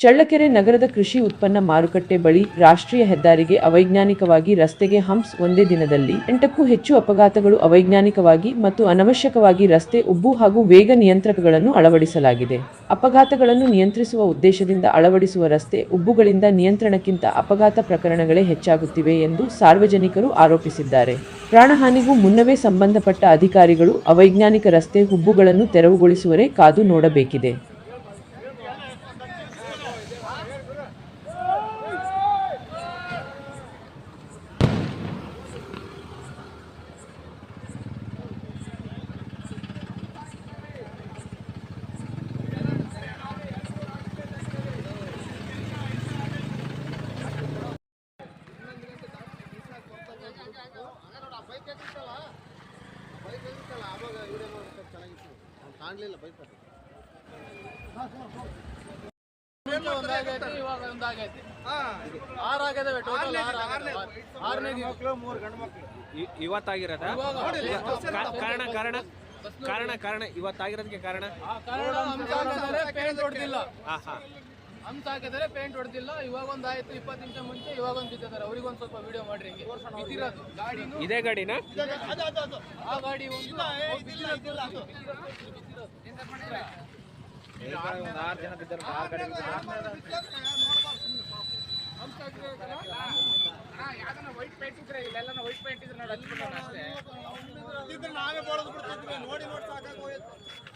ಚಳ್ಳಕೆರೆ ನಗರದ ಕೃಷಿ ಉತ್ಪನ್ನ ಮಾರುಕಟ್ಟೆ ಬಳಿ ರಾಷ್ಟ್ರೀಯ ಹೆದ್ದಾರಿಗೆ ಅವೈಜ್ಞಾನಿಕವಾಗಿ ರಸ್ತೆಗೆ ಹಂಪ್ಸ್ ಒಂದೇ ದಿನದಲ್ಲಿ ಎಂಟಕ್ಕೂ ಹೆಚ್ಚು ಅಪಘಾತಗಳು ಅವೈಜ್ಞಾನಿಕವಾಗಿ ಮತ್ತು ಅನವಶ್ಯಕವಾಗಿ ರಸ್ತೆ ಉಬ್ಬು ಹಾಗೂ ವೇಗ ನಿಯಂತ್ರಕಗಳನ್ನು ಅಳವಡಿಸಲಾಗಿದೆ. ಅಪಘಾತಗಳನ್ನು ನಿಯಂತ್ರಿಸುವ ಉದ್ದೇಶದಿಂದ ಅಳವಡಿಸುವ ರಸ್ತೆ ಉಬ್ಬುಗಳಿಂದ ನಿಯಂತ್ರಣಕ್ಕಿಂತ ಅಪಘಾತ ಪ್ರಕರಣಗಳೇ ಹೆಚ್ಚಾಗುತ್ತಿವೆ ಎಂದು ಸಾರ್ವಜನಿಕರು ಆರೋಪಿಸಿದ್ದಾರೆ. ಪ್ರಾಣಹಾನಿಗೂ ಮುನ್ನವೇ ಸಂಬಂಧಪಟ್ಟ ಅಧಿಕಾರಿಗಳು ಅವೈಜ್ಞಾನಿಕ ರಸ್ತೆ ಹುಬ್ಬುಗಳನ್ನು ತೆರವುಗೊಳಿಸುವರೆ ಕಾದು ನೋಡಬೇಕಿದೆ. ಕಾಣಲಿಲ್ಲ ಬೈಕ್ ಮುಂಚೆ ಒಂದಾಗೈತಿ ಇವಾಗ ಒಂದಾಗೈತಿ ಆರ್ ಆಗಿದಾವೆ ಟೋಟಲ್ ಆರ್ ಆಗಿದಾವೆ ಆರನೇ ಮಕ್ಕಳು ಮೂರು ಗಂಡು ಮಕ್ಕಳು ಇ- ಇವತ್ತಾಗಿರೋದಾ? ಕಾರಣ ಕಾರಣ ಕಾರಣ ಕಾರಣ ಇವತ್ತಾಗಿರೋದಕ್ಕೆ ಕಾರಣ? ಕಾರಣ ಹೊಡೆದಿಲ್ಲ ಹಾ ಹಂಸ ಹಾಕಿದರೆ ಪೇಂಟ್ ಹೊಡೆದಿಲ್ಲ. ಇವಾಗ ಒಂದ್ ಆಯ್ತು ಇಪ್ಪತ್ತು ನಿಮಿಷ ಮುಂಚೆ ಇವಾಗ ಒಂದು ಬಿದ್ದಿದ್ದಾರೆ ಅವ್ರಿಗೆ ಒಂದ್ ಸ್ವಲ್ಪ ವಿಡಿಯೋ ಮಾಡ್ರಿ ಹಿಂಗೆ. ಬಿದ್ದಿರೋದು. ಗಾಡಿ ಇದೇ ಗಾಡಿನಾ? ಆ ಗಾಡಿ ಒಂದು ಪೇಂಟ್ ಇದ್ರೆ ನಾವೇ ಬಡದು ವೈಟ್ ಪೇಂಟ್ ಇದ್ರೆ ಸಾಕಾಗಿ ಹೋಯ್ತು ಅದೊಂದು ಬೈಕ್ ನೋಡಿ ಮಾಡಿದ್ರು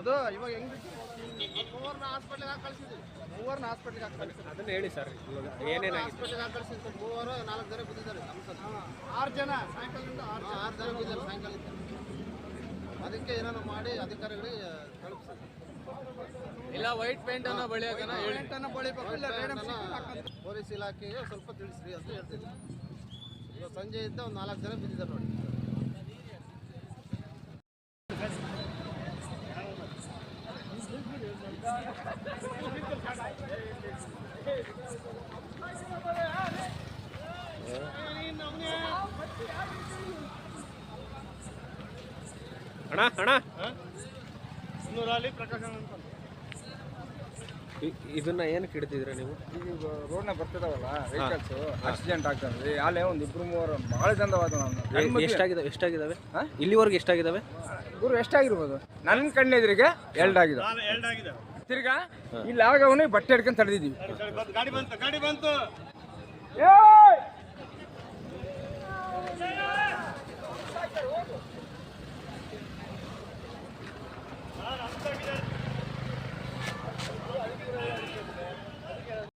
ಮೊದಲು ಇವಾಗ ಹೆಂಗ್ ಮೂವರ್ನ ಹಾಸ್ಪಿಟ್ಲಿಗೆ ಹಾಕಿ ಕಳ್ಸಿದ್ವಿ. ಮೂವರ್ನ ಹಾಸ್ಪಿಟ್ಲಿಗೆ ಹಾಕಿ ಕಳ್ಸಿದ್ವಿ. ಅದನ್ನ ಹೇಳಿ ಸರ್ ಏನೇನಾಗಿದೆ ಹಾಸ್ಪಿಟ್ಲಿಗೆ ಹಾಕಿ ಕಳ್ಸಿದ್ವಿ ಮೂವರು ನಾಲ್ಕು ಜನ ಬಿದ್ದಿದ್ದಾರೆ ನಮ್ಮ ಸಲ. ಆರು ಜನ ಸಾಯಂಕಾಲದಿಂದ ಆರು ಜನ. ಆರು ಜನ ಬಿದ್ದಿದ್ದಾರೆ ಸಾಯಂಕಾಲದಿಂದ ಅದಕ್ಕೆ ಏನಾದ್ರು ಮಾಡಿ ಅಧಿಕಾರಿಗಳಿಗೆ ತಲುಪಿಸ್ತಾರೆ ಇಲ್ಲ ವೈಟ್ ಪೇಂಟ್ ಅನ್ನ ಬಳಿಯಾಗನ ಇಲ್ಲ ಪೊಲೀಸ್ ಇಲಾಖೆಗೆ ಸ್ವಲ್ಪ ತಿಳಿಸ್ರಿ ಅಂತ ಹೇಳ್ತಿದ್ದೆ. ಇವಾಗ ಸಂಜೆಯಿಂದ ಒಂದು ನಾಲ್ಕು ಜನ ಬಿದ್ದಿದ್ದಾರೆ ನೋಡಿ. ಅಣ್ಣ ಅಣ್ಣ. ಇನ್ನೂರಲ್ಲಿ ಪ್ರಕಾಶನ್ ಅಂತ ಇದನ್ನ ಏನಕ್ಕೆ ಹಿಡ್ತಿದ್ರ ನೀವು? ಈಗ ರೋಡ್ನ ಬರ್ತಿದಾವಲ್ಲ ವೆಹಿಕಲ್ಸ್ ಆಕ್ಸಿಡೆಂಟ್ ಆಗ್ತದೆ. ಅಲ್ಲೇ ಒಂದು ಇಬ್ರು ಮೂವರು ಬಹಳ ಚಂದವಾದ ಎಷ್ಟಾಗಿದಾವೆ ಎಷ್ಟಾಗಿದಾವೆ ಇಲ್ಲಿವರೆಗೆ ಎಷ್ಟಾಗಿದಾವೆ ಗುರು ಎಷ್ಟಾಗಿರ್ಬೋದು? ನನ್ನ ಕಣ್ಣೆದುರಿಗೆ ಎರಡಾಗಿದೆ. ತಿರ್ಗಾ ಇಲ್ಲಿ ಆಗ ಅವನಿಗೆ ಬಟ್ಟೆ ಹಿಡ್ಕೊಂಡು ತಡೆದಿದ್ದೀವಿ. ಗಾಡಿ ಬಂತು ಗಾಡಿ ಬಂತು.